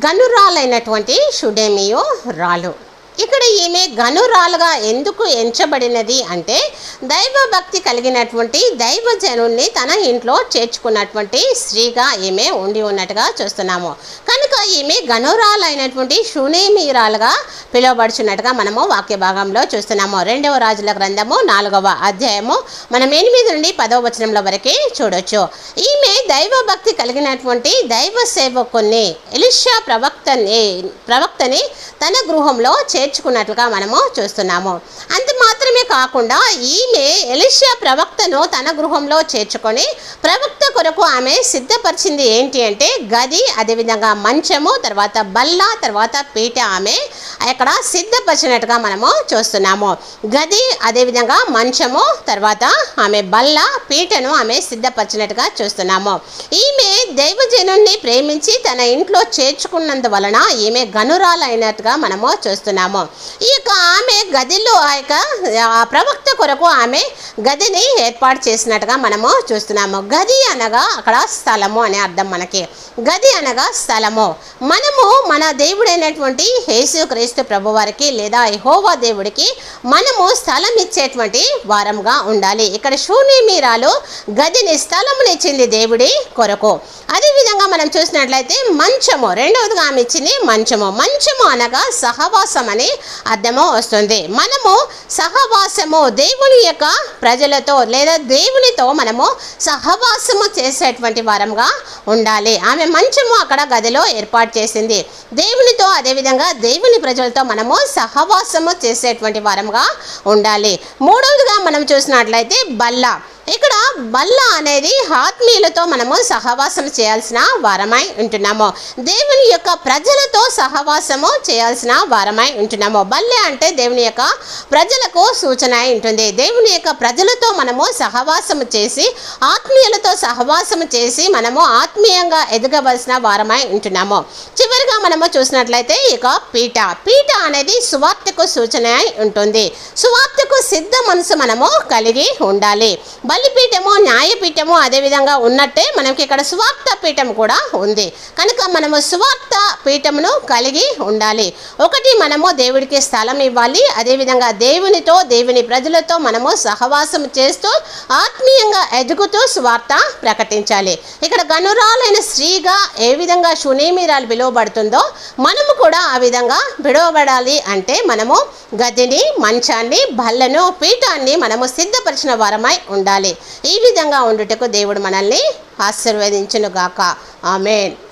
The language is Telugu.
గనురాలైనటువంటి షుడేమియో రాలు. ఇక్కడ ఈమె గనురాలుగా ఎందుకు ఎంచబడినది అంటే దైవభక్తి కలిగినటువంటి దైవజనుణ్ణి తన ఇంట్లో చేర్చుకున్నటువంటి స్త్రీగా ఈమె ఉండి ఉన్నట్టుగా చూస్తున్నాము. కనుక ఈమె గనురాలైనటువంటి షునేమీరాలుగా పిలువబడుచున్నట్టుగా మనము వాక్య భాగంలో చూస్తున్నాము. రెండవ రాజుల గ్రంథము నాలుగవ అధ్యాయము మనం ఎనిమిది నుండి పదవ వచనంలో వరకే చూడొచ్చు. ఈమె దైవభక్తి కలిగినటువంటి దైవ సేవకుని ఎలిషా ప్రవక్తని ప్రవక్తని తన గృహంలో చేర్చుకున్నట్లుగా మనము చూస్తున్నాము. అంత మాత్రమే కాకుండా ఈమె ఎలిషా ప్రవక్తను తన గృహంలో చేర్చుకొని ప్రవక్త కొరకు ఆమె సిద్ధపరిచింది ఏంటి అంటే గది అదేవిధంగా మంచము తర్వాత బల్ల తర్వాత పీట ఆమె అక్కడ సిద్ధపరిచినట్టుగా మనము చూస్తున్నాము. గది అదేవిధంగా మంచము తర్వాత ఆమె బల్ల పీటను ఆమె సిద్ధపరిచినట్టుగా చూస్తున్నాము. ఈమె దైవజనుణ్ణి ప్రేమించి తన ఇంట్లో చేర్చుకున్నందు వలన ఈమె గనురాలైనట్టుగా మనము చూస్తున్నాము. ఈ యొక్క ఆమె గదిలో ఆ యొక్క ఆ ప్రవక్త కొరకు ఆమె గదిని ఏర్పాటు చేసినట్టుగా మనము చూస్తున్నాము. గది అనగా అక్కడ స్థలము అనే అర్థం మనకి. గది అనగా స్థలము. మనము మన దేవుడైనటువంటి యేసు క్రీస్తు ప్రభువారికి లేదా యహోవా దేవుడికి మనము స్థలం ఇచ్చేటువంటి వారంగా ఉండాలి. ఇక్కడ శూన్యమీరాలు గదిని స్థలమునిచ్చింది దేవుడి కొరకు. అదేవిధంగా మనం చూసినట్లయితే మంచము రెండవదిగా ఆమె ఇచ్చింది మంచము. మంచము అనగా సహవాసం అని అర్థము వస్తుంది. మనము సహవాసము దేవుని యొక్క ప్రజలతో లేదా దేవునితో మనము సహవాసము చేసేటువంటి వారంగా ఉండాలి. ఆమె మంచము అక్కడ గదిలో ఏర్పాటు చేసింది. దేవునితో అదేవిధంగా దేవుని ప్రజలతో మనము సహవాసము చేసేటువంటి వారంగా ఉండాలి. మూడవదిగా మనం చూసినట్లయితే బల్ల. ఇక్కడ బల్ల అనేది ఆత్మీయులతో మనము సహవాసం చేయాల్సిన వారమై ఉంటున్నాము. దేవుని యొక్క ప్రజలతో సహవాసము చేయాల్సిన వారమై ఉంటున్నాము. బల్లె అంటే దేవుని యొక్క ప్రజలకు సూచన ఉంటుంది. దేవుని యొక్క ప్రజలతో మనము సహవాసము చేసి ఆత్మీయులతో సహవాసము చేసి మనము ఆత్మీయంగా ఎదగవలసిన వారమై ఉంటున్నాము. చివరిగా మనము చూసినట్లయితే ఇక పీట. పీట అనేది సువార్తకు సూచన ఉంటుంది. సువార్త అందుకు సిద్ధ మనసు మనము కలిగి ఉండాలి. బలిపీఠము న్యాయపీఠము అదేవిధంగా ఉన్నట్టే మనకి ఇక్కడ సువార్త పీఠం కూడా ఉంది. కనుక మనము సువార్త పీఠమును కలిగి ఉండాలి. ఒకటి మనము దేవుడికి స్థలం ఇవ్వాలి. అదేవిధంగా దేవునితో దేవుని ప్రజలతో మనము సహవాసం చేస్తూ ఆత్మీయంగా ఎదుగుతూ స్వార్త ప్రకటించాలి. ఇక్కడ గనురాలైన స్త్రీగా ఏ విధంగా శునేమిరాలు పిలువబడుతుందో మనము కూడా ఆ విధంగా పిలువబడాలి అంటే మనము గదిని మంచాన్ని బల్లను పీఠాన్ని మనము సిద్ధపరిచిన వారమై ఉండాలి. ఈ విధంగా ఉండుటకు దేవుడు మనల్ని ఆశీర్వదించునుగాక. ఆమెన్.